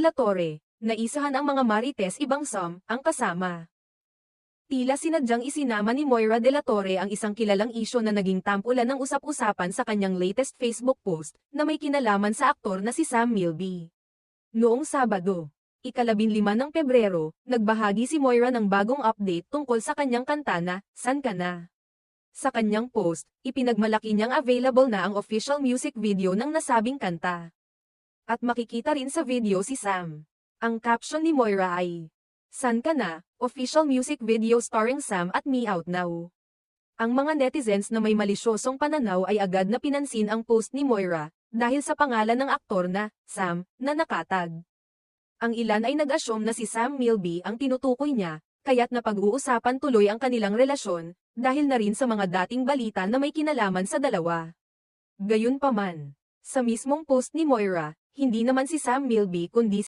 de la Torre, naisahan ang mga Marites ibang Sam, ang kasama. Tila sinadyang isinama ni Moira de la Torre ang isang kilalang isyo na naging tampulan ng usap-usapan sa kanyang latest Facebook post na may kinalaman sa aktor na si Sam Milby. Noong Sabado, ikalabin lima ng Pebrero, nagbahagi si Moira ng bagong update tungkol sa kanyang kanta na, San Ka Na? Sa kanyang post, ipinagmalaki niyang available na ang official music video ng nasabing kanta. At makikita rin sa video si Sam. Ang caption ni Moira ay, San Ka Na? Official music video starring Sam at Me Out Now. Ang mga netizens na may malisyosong pananaw ay agad na pinansin ang post ni Moira, dahil sa pangalan ng aktor na, Sam, na nakatag. Ang ilan ay nag-asyom na si Sam Milby ang tinutukoy niya, kaya't napag-uusapan tuloy ang kanilang relasyon, dahil na rin sa mga dating balita na may kinalaman sa dalawa. Gayunpaman, sa mismong post ni Moira, hindi naman si Sam Milby kundi